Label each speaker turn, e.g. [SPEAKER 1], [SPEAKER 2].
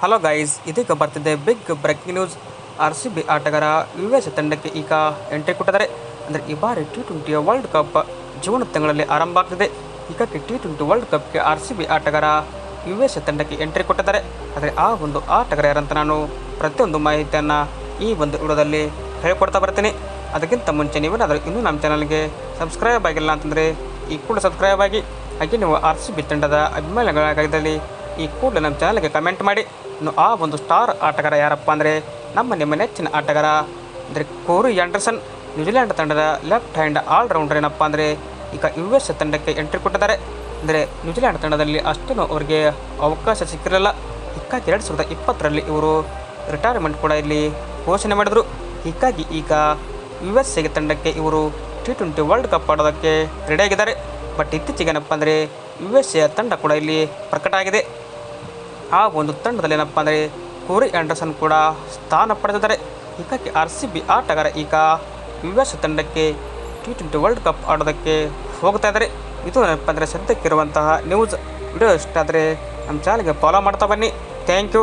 [SPEAKER 1] Hello guys ಇದೀಗ ಬರ್ತಿದೆ big breaking news R C B ಆಟಗಾರ ಯು ಎಸ್ ತಂಡಕ್ಕೆ ಈಗ ಎಂಟ್ರಿ ಕೊಟ್ಟಿದ್ದಾರೆ. ಅಂದರೆ ಈ ಬಾರಿ ಟಿ ಟ್ವೆಂಟಿಯ ವರ್ಲ್ಡ್ ಕಪ್ ಜೂನ್ ತಿಂಗಳಲ್ಲಿ ಆರಂಭ ಆಗ್ತಿದೆ. ಹೀಗಾಗಿ ಟಿ ಟ್ವೆಂಟಿ ವರ್ಲ್ಡ್ ಕಪ್ಗೆ ಆರ್ ಸಿ ಬಿ ಆಟಗಾರ ಯು ಎಸ್ ತಂಡಕ್ಕೆ ಎಂಟ್ರಿ ಕೊಟ್ಟಿದ್ದಾರೆ. ಆದರೆ ಆ ಒಂದು ಆಟಗಾರ ಯಾರಂತ ನಾನು ಪ್ರತಿಯೊಂದು ಮಾಹಿತಿಯನ್ನು ಈ ಒಂದು ವಿಡಿಯೋದಲ್ಲಿ ಹೇಳ್ಕೊಡ್ತಾ ಬರ್ತೀನಿ. ಅದಕ್ಕಿಂತ ಮುಂಚೆ ನೀವೇನಾದರೂ ಇನ್ನೂ ನಮ್ಮ ಚಾನಲ್ಗೆ ಸಬ್ಸ್ಕ್ರೈಬ್ ಆಗಿಲ್ಲ ಅಂತಂದರೆ ಈ ಕೂಡ ಸಬ್ಸ್ಕ್ರೈಬ್ ಆಗಿ. ಹಾಗೆ ನೀವು ಆರ್ ಸಿ ಬಿ ತಂಡದ ಅಭಿಮಾನಿಗಳಾಗಿದ್ದಲ್ಲಿ ಈ ಕೂಡಲೇ ನಮ್ಮ ಚಾನಲ್ಗೆ ಕಮೆಂಟ್ ಮಾಡಿ. ಇನ್ನು ಆ ಒಂದು ಸ್ಟಾರ್ ಆಟಗಾರ ಯಾರಪ್ಪ ಅಂದರೆ ನಮ್ಮ ನಿಮ್ಮ ನೆಚ್ಚಿನ ಆಟಗಾರ ಅಂದರೆ ಕೋರಿ ಆ್ಯಂಡರ್ಸನ್ ನ್ಯೂಜಿಲೆಂಡ್ ತಂಡದ ಲೆಫ್ಟ್ ಹ್ಯಾಂಡ್ ಆಲ್ರೌಂಡರ್ ಏನಪ್ಪ ಅಂದರೆ ಈಗ ಯು ಎಸ್ ತಂಡಕ್ಕೆ ಎಂಟ್ರಿ ಕೊಟ್ಟಿದ್ದಾರೆ. ಅಂದರೆ ನ್ಯೂಜಿಲೆಂಡ್ ತಂಡದಲ್ಲಿ ಅಷ್ಟೇನು ಅವರಿಗೆ ಅವಕಾಶ ಸಿಕ್ಕಿರಲಿಲ್ಲ. ಹೀಗಾಗಿ ಎರಡು ಸಾವಿರದ ಇಪ್ಪತ್ತರಲ್ಲಿ ಇವರು ರಿಟೈರ್ಮೆಂಟ್ ಕೂಡ ಇಲ್ಲಿ ಘೋಷಣೆ ಮಾಡಿದರು. ಹೀಗಾಗಿ ಈಗ ಯು ಎಸ್ ತಂಡಕ್ಕೆ ಇವರು ಟಿ ಟ್ವೆಂಟಿ ವರ್ಲ್ಡ್ ಕಪ್ ಆಡೋದಕ್ಕೆ ರೆಡಿಯಾಗಿದ್ದಾರೆ ಬಟ್ ಇತ್ತೀಚೆಗೆ ಏನಪ್ಪ ಅಂದರೆ ಯು ಎಸ್ ಎ ತಂಡ ಕೂಡ ಇಲ್ಲಿ ಪ್ರಕಟ ಆಗಿದೆ ಆ ಒಂದು ತಂಡದಲ್ಲಿ ಏನಪ್ಪ ಅಂದರೆ ಕೋರಿ ಆ್ಯಂಡರ್ಸನ್ ಕೂಡ ಸ್ಥಾನ ಪಡೆದಿದ್ದಾರೆ. ಹೀಗಾಗಿ ಆರ್ ಸಿ ಬಿ ಆಟಗಾರ ಈಗ ಯು ಎಸ್ ತಂಡಕ್ಕೆ ಟಿ ಟ್ವೆಂಟಿ ವರ್ಲ್ಡ್ ಕಪ್ ಆಡೋದಕ್ಕೆ ಹೋಗ್ತಾ ಇದ್ದಾರೆ. ಇದು ಏನಪ್ಪ ಅಂದರೆ ಸದ್ಯಕ್ಕಿರುವಂತಹ ನ್ಯೂಸ್ ವಿಡಿಯೋ ಇಷ್ಟ ಆದರೆ ನಮ್ಮ ಚಾನಲ್ಗೆ ಫಾಲೋ ಮಾಡ್ತಾ ಬನ್ನಿ. Thank you